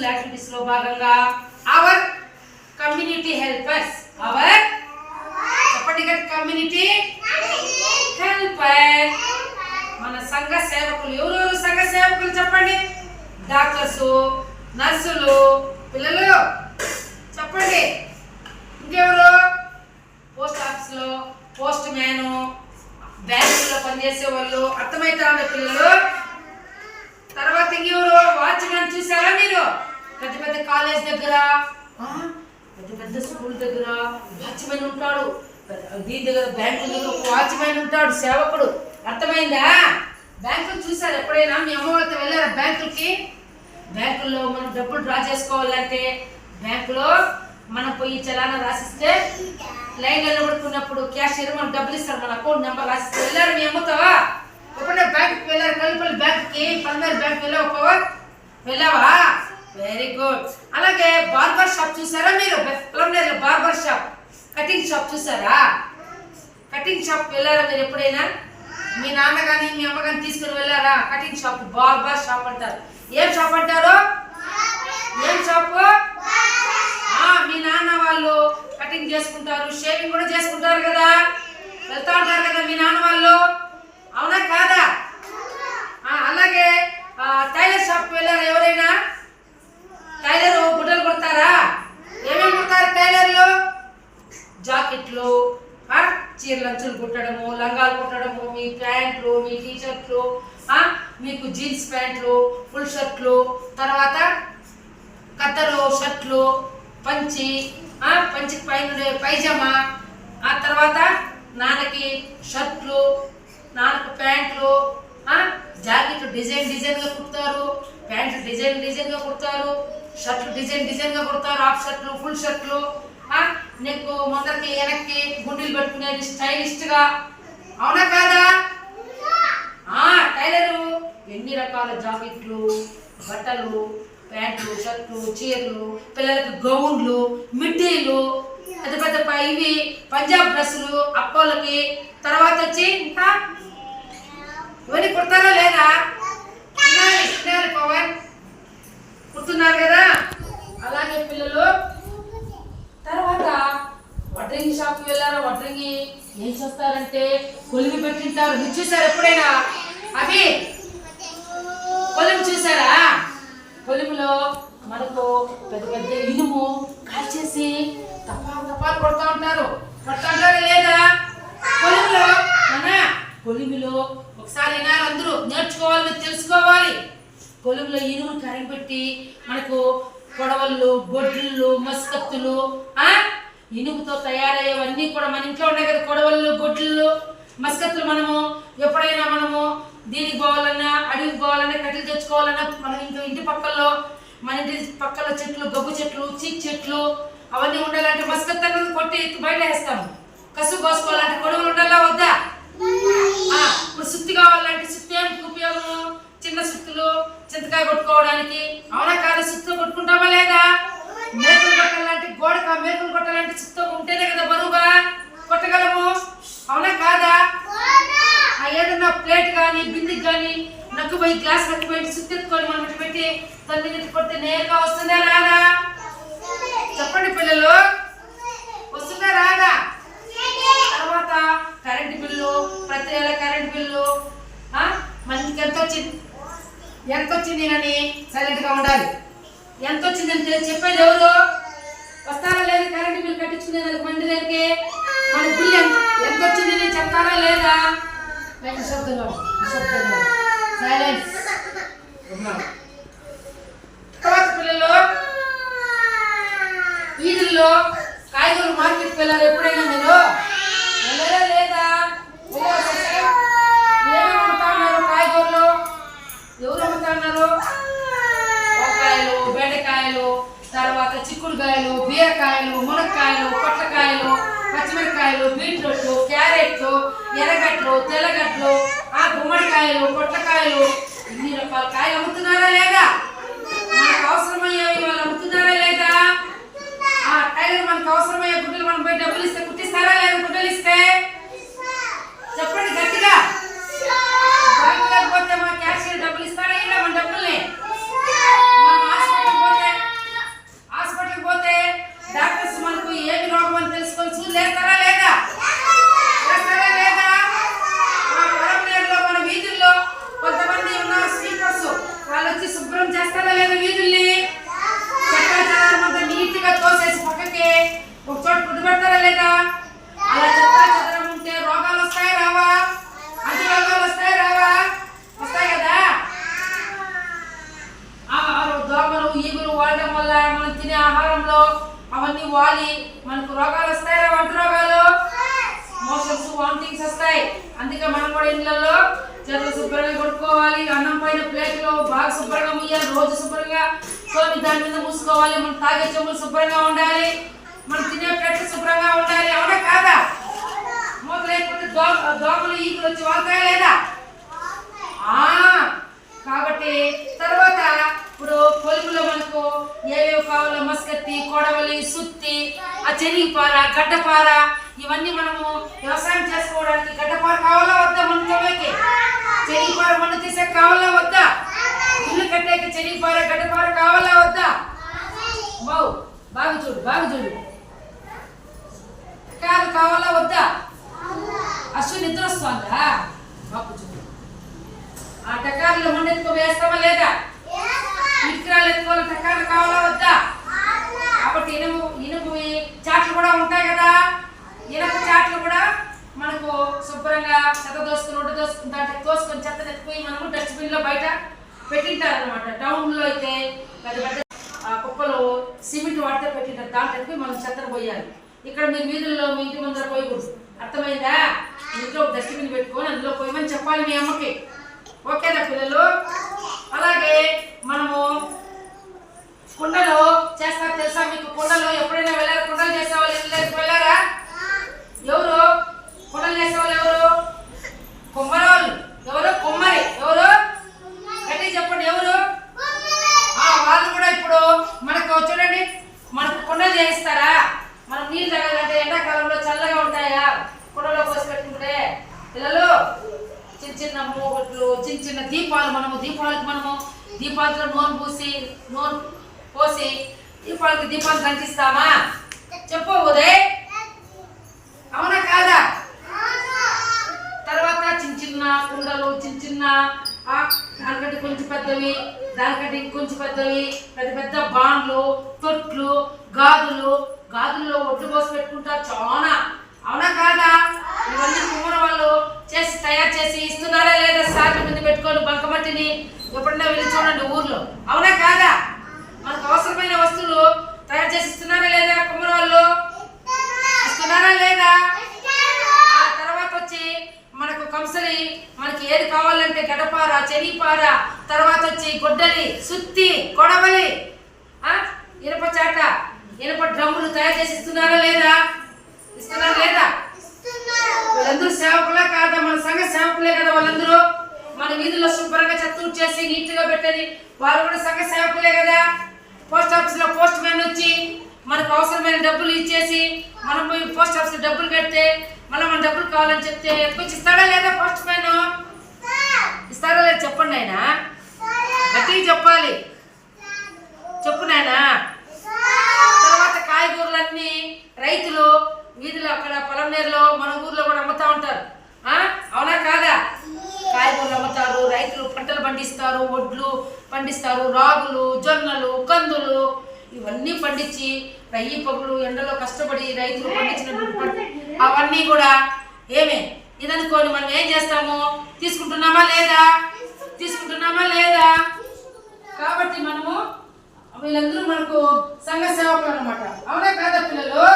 School యాక్టివిటీస్లో భాగంగా our community helpers our చెప్పండి కమ్యూనిటీ హెల్పర్ మన సంఘ సేవకులు ఎవరెవరు? సంఘ సేవకులు చెప్పండి. డాక్టర్స్ నర్సులు పిల్లలు చెప్పండి. ఇంకెవరు? పోస్ట్ ఆఫీస్లో పోస్ట్ మ్యాను బ్యాంకులో పనిచేసే వాళ్ళు అర్థమవుతా పిల్లలు. తర్వాత ఇంకెవరు? వాచ్మెన్ చూసారా మీరు? పెద్ద పెద్ద కాలేజ్ దగ్గర పెద్ద పెద్ద స్కూల్ దగ్గర వాచ్మెన్ ఉంటాడు. దీని దగ్గర బ్యాంకు దగ్గర వాచ్మెన్ ఉంటాడు సేవకుడు. అర్థమైందా? బ్యాంకులు చూసారు ఎప్పుడైనా? మీ అమ్మ వాళ్ళతో వెళ్ళారా బ్యాంకులకి? బ్యాంకుల్లో మనం డబ్బులు డ్రా చేసుకోవాలంటే బ్యాంకులో మనం పోయి చలానా రాసిస్తే లైన్ నిలబడుకున్నప్పుడు క్యాషియర్ మనం డబ్బులు ఇస్తారు మన అకౌంట్ నెంబర్ రాసిస్తే. వెళ్ళారు మీ అమ్మతో? ఎప్పుడైనా బ్యాంకుకి వెళ్ళారు? కలిపల్లి బ్యాంకుకి? పల్మేరు బ్యాంక్ వెళ్ళావు? వెళ్ళావా? వెరీ గుడ్ అలాగే బార్బర్ షాప్ చూసారా మీరు? బార్బర్ షాప్ కటింగ్ షాప్ చూసారా? కటింగ్ షాప్ వెళ్ళారా మీరు ఎప్పుడైనా? మీ నాన్న కానీ మీ అమ్మ కానీ తీసుకుని వెళ్ళారా? కటింగ్ షాప్ బార్బర్ షాప్ అంటారు. ఏం షాప్ అంటారు? ఏం షాప్ మీ నాన్న వాళ్ళు కటింగ్ చేసుకుంటారు షేవింగ్ కూడా చేసుకుంటారు కదా? వెళ్తా ఉంటారు కదా మీ నాన్న వాళ్ళు? అవునా కాదా ఆ, అలాగే ఆ, టైలర్ షాప్కి వెళ్ళారా ఎవరైనా టైలర్ గుడ్డలు కుడతారా ఏమేమి కుడతారు టైలర్లు జాకెట్లు ఆ, చీరలు అంచులు కుట్టడము లంగాలు కుట్టడము మీ ప్యాంట్లు మీ టీ షర్ట్లు ఆ, మీకు జీన్స్ ప్యాంట్లు ఫుల్ షర్ట్లు తర్వాత కత్తలు షర్ట్లు పంచి పంచి పైన పైజమా పైజామా ఆ తర్వాత నాన్నకి షర్ట్లు నాన్నకు ప్యాంట్లు జాకెట్ డిజైన్ డిజైన్గా కుడతారు ప్యాంట్ డిజైన్ డిజైన్గా కుడతారు షర్ట్లు డిజైన్ డిజైన్గా కుడతారు హాఫ్ షర్ట్లు ఫుల్ షర్ట్లు నీకు ముందరికి వెనక్కి గుండీలు పెట్టుకునేది స్టైలిస్ట్ అవునా కాదా? టైలరు ఎన్ని రకాల జాకెట్లు? బట్టలు ప్యాంట్లు షర్ట్లు చీరలు పిల్లలకు గౌన్లు మిడ్డీలు పెద్ద పెద్ద ఇవి పంజాబ్ డ్రెస్సులు అప్పలకి తర్వాత వచ్చి ఇంకా ఇవన్నీ కుడతారా లేదా? పవన్. కుడుతున్నారు కదా? అలాగే పిల్లలు. తర్వాత వడ్రింగ్ షాప్కి వెళ్ళారా? వడ్రింగి ఏం చేస్తారంటే కొలిమి పెట్టింటారు మీరు చూసారు ఎప్పుడైనా? అవి పొలం చూసారా? కొలిమిలో మనకు పెద్ద పెద్ద ఇనుము కాల్చేసి తపాలు తపాలు కొడతా ఉంటారు. కొడతా ఉంటారా లేదా? కొలిమిలో మన కొలిమిలో ఒకసారి వినాలి అందరూ నేర్చుకోవాలి తెలుసుకోవాలి. కొలువులో ఇనుము కరిగిపెట్టి మనకు కొడవళ్ళు గొడ్లు మస్కత్తులు ఇనుముతో తయారయ్యేవన్నీ కూడా మన ఇంట్లో ఉన్నాయి కదా కొడవళ్ళు గొడ్లు మస్కత్తులు మనము ఎప్పుడైనా మనము దీనికి పోవాలన్నా అడవికి పోవాలన్నా కట్టెలు తెచ్చుకోవాలన్నా మనం ఇంకా ఇంటి పక్కల్లో మన ఇంటి పక్కల చెట్లు గబ్బు చెట్లు చీక్ చెట్లు అవన్నీ ఉండాలంటే మస్కత్ అన్నది కొట్టి బయట వేస్తాము. కసు కోసుకోవాలంటే గొడవలు ఉండాలా వద్దా? ఇప్పుడు సుత్తి కావాలంటే సుత్తి ఏమిటి ఉపయోగము? చిన్న సుత్తులు చింతకాయ కొట్టుకోవడానికి. అవునా కాదు? సుత్తులు కొట్టుకుంటామా లేదా? మేకలు కొట్టాలంటే గోడక మేకలు కొట్టాలంటే సుత్తో ఉంటేనే కదా బరువుగా కొట్టగలము అవునా కాదా ఆ ఏదన్నా ప్లేట్ కానీ బిందికి కానీ పోయి గ్లాస్ కట్టి పెట్టి ఎత్తుకొని మనం ఇటు పెట్టి తల్లి నెత్తి కొడితే నేరుగా వస్తుందా రాదా? చెప్పండి పిల్లలు. వస్తుందా రాదా? తర్వాత కరెంట్ బిల్లు ప్రతి నెల కరెంట్ బిల్లు మనకి ఎంత వచ్చింది ఎంత వచ్చింది అని సైలెంట్గా ఉండాలి. ఎంత వచ్చిందని అని చెప్పేది ఎవరు? వస్తారా లేదు కరెంట్ బిల్ కట్టించుకునే దానికి మంది దగ్గరికి? మన బిల్లు ఎంత ఎంత వచ్చింది అని చెప్తారా లేదా లేక నిశ్శబ్దంగా నిశ్శబ్దంగా సైలెన్స్ తర్వాత పిల్లలు వీధుల్లో కాయగూరలు మార్కెట్కి వెళ్ళారు ఎప్పుడైనా మీరు? వెళ్ళరా లేదా? ఏమేమి అమ్ముతా ఉన్నారు కాయగూరలు? ఎవరు అమ్ముతా ఉన్నారు? వంకాయలు బెండకాయలు తర్వాత చిక్కుడుకాయలు బీరకాయలు మునక్కాయలు పొట్లకాయలు పచ్చిమిరకాయలు బీట్రూట్లు క్యారెట్లు ఎర్రగడ్డలు తెల్లగడ్డలు గుమ్మడికాయలు పొట్లకాయలు ఇన్ని రకాల కాయలు అమ్ముతున్నారా లేదా? మనకు అవసరమయ్యేవి వాళ్ళు అమ్ముతున్నారా లేదా? ఆ టైలర్ మనకు అవసరమయ్యే గుడ్డలు మనం పోయి డబ్బులు ఇస్తే కుట్టిస్తారా లేదా? గుడ్డలు ఇస్తే? చెప్పండి గట్టిగా. బ్యాంకు లేకపోతే మా క్యాషియర్ డబ్బులు ఇస్తారా ఇలా మన డబ్బుల్ని? మనం హాస్పిటల్కి పోతే హాస్పిటల్కి పోతే డాక్టర్స్ మనకు ఏమి రోగం అని తెలుసుకొని చూసి లేస్తారా మూసుకోవాలి అన్నం పైన ప్లేట్లో బాగా శుభ్రంగా ముయ్యాలి రోజు శుభ్రంగా కొన్ని దాని మీద మూసుకోవాలి మనం తాగే చెంబులు శుభ్రంగా ఉండాలి మనం తినే ప్లేట్లు శుభ్రంగా ఉండాలి అవునా కాదా? మూత లేకపోతే దోమ దోమలు ఈకులు వచ్చి వాళ్తాయా లేదా? కాబట్టి తర్వాత ఇప్పుడు పొలుగులో మనకు ఏవేవి కావాలో మస్కత్తి కొడవలి సుత్తి ఆ చెనిగిపార గడ్డపార ఇవన్నీ మనము వ్యవసాయం చేసుకోవడానికి గడ్డపార కావాలా వద్దా మన తవ్వేకి చెనిగిపార మన్ను తీసే కావాలా వద్దా? ఇల్లు కట్టేకి చెనిగిపార గడ్డపార కావాలా వద్దా? బావు బాగా చూడు బాగా చూడు. కాదు కావాలా వద్దా? అశ్వ నిద్ర వస్తుందా బాపు చూడు. ఆ టకారులు మొండెత్తుకు వేస్తామా లేదా? ఇటుకరాలు ఎత్తుకోవాలి టకారులు కావాలా వద్దా? కాబట్టి ఇనుము ఇనుము చాట్లు కూడా ఉంటాయి కదా ఇనుప చాట్లు కూడా మనకు శుభ్రంగా చెత్త దోసుకుని ఒడ్డు దోసుకుని దాంట్లో తోసుకొని చెత్త ఎత్తుకుపోయి డస్ట్బిన్లో బయట పెట్టింటారు అనమాట టౌన్లో అయితే పెద్ద పెద్ద ఆ కుప్పలు సిమెంట్ వాడితే పెట్టింటారు. దాంట్లో మనం చెత్తను పోయాలి. ఇక్కడ మీ వీధుల్లో మీ ఇంటి ముందర పోయకూడదు. అర్థమైందా? ఇంట్లో డస్ట్బిన్ పెట్టుకొని అందులో పోయమని చెప్పాలి మీ అమ్మకి. ఓకేనా పిల్లలు? అలాగే మనము కుండలో చేస్తారు తెలుసా మీకు? కుండలో ఎప్పుడైనా వెళ్ళారు? కుండలు చేసేవాళ్ళు వెళ్ళారా? ఎవరు? కుండలు చేసేవాళ్ళు ఎవరు? కుమ్మరి వాళ్ళు ఎవరు? కుమ్మరి. ఎవరు గట్టి చెప్పండి ఎవరు ఆ వాళ్ళు కూడా ఇప్పుడు మనకు చూడండి మనకు కుండలు చేయిస్తారా మనం నీళ్ళు తాగాలంటే ఎండాకాలంలో చల్లగా ఉంటాయా కుండలో పోసి పెట్టుకుంటే పిల్లలు చిన్న చిన్న మూగట్లు చిన్న చిన్న దీపాలు మనము దీపాలకు మనము దీపాలతో నూనె పూసి నూనె పోసి. దీపాలకి దీపాలు కనిపిస్తామా చెప్పు ఉదయ్. అవునా కాదా? తర్వాత చిన్న చిన్న కుండలు చిన్న చిన్న దానికంటే కొంచెం పెద్దవి దానికంటే ఇంకొంచెం పెద్దవి పెద్ద పెద్ద బాండ్లు తొట్లు గాజులు. గాజుల్లో ఒడ్డు పోసి పెట్టుకుంటారు చాలా అవునా కాదా? ఇవన్నీ కుమ్మర వాళ్ళు చేసి తయారు చేసి ఇస్తున్నారా లేదా సాటి ముందు పెట్టుకొని బంకమట్టిని ఎప్పుడన్నా వెళ్ళి చూడండి ఊర్లో. అవునా కాదా? మనకు అవసరమైన వస్తువులు తయారు చేసి ఇస్తున్నారా లేదా కుమ్మరి వాళ్ళు? ఇస్తున్నారా లేదా? ఆ తర్వాత వచ్చి మనకు కంసలి మనకి ఏది కావాలంటే గడపార చెనిపార తర్వాత వచ్చి గొడ్డలి సుత్తి కొడవలి ఇనప చాట ఇనప డ్రమ్ములు తయారు చేసి ఇస్తున్నారా లేదా? ఇస్తున్నారా లేదా? వీళ్ళందరూ సేవకులా కాదా? మన సంఘ సేవకులే కదా వాళ్ళందరూ? మన వీధుల్లో శుభ్రంగా చెత్త చేసి నీట్గా పెట్టేది వాళ్ళు కూడా సంఘ సేవకులే కదా? పోస్ట్ ఆఫీస్లో పోస్ట్ మ్యాన్ వచ్చి మనకు అవసరమైన డబ్బులు ఇచ్చేసి మనం పోయి పోస్ట్ ఆఫీస్ డబ్బులు కడితే మళ్ళీ మన డబ్బులు కావాలని చెప్తే ఎత్తుకొచ్చి ఇస్తాడా లేదా పోస్ట్ మ్యాన్? ఇస్తారా లేదా చెప్పండి ఆయన. గట్టిగా చెప్పాలి చెప్పు నాయనా తర్వాత కాయగూరలన్నీ రైతులు వీధిలో అక్కడ పొలంనేరులో మన ఊర్లో కూడా అమ్ముతా ఉంటారు ఆ? అవునా కాదా కాయగూరలు అమ్ముతారు రైతులు పంటలు పండిస్తారు వడ్లు పండిస్తారు రాగులు జొన్నలు కందులు ఇవన్నీ పండించి రయ్యి పగులు ఎండలో కష్టపడి రైతులు పండించినటువంటి పంట. అవన్నీ కూడా ఏమే? ఇదనుకోని మనం ఏం చేస్తాము? తీసుకుంటున్నామా లేదా? తీసుకుంటున్నామా లేదా? కాబట్టి మనము వీళ్ళందరూ మనకు సంఘ సేవకులు అనమాట అవునా కాదా పిల్లలు?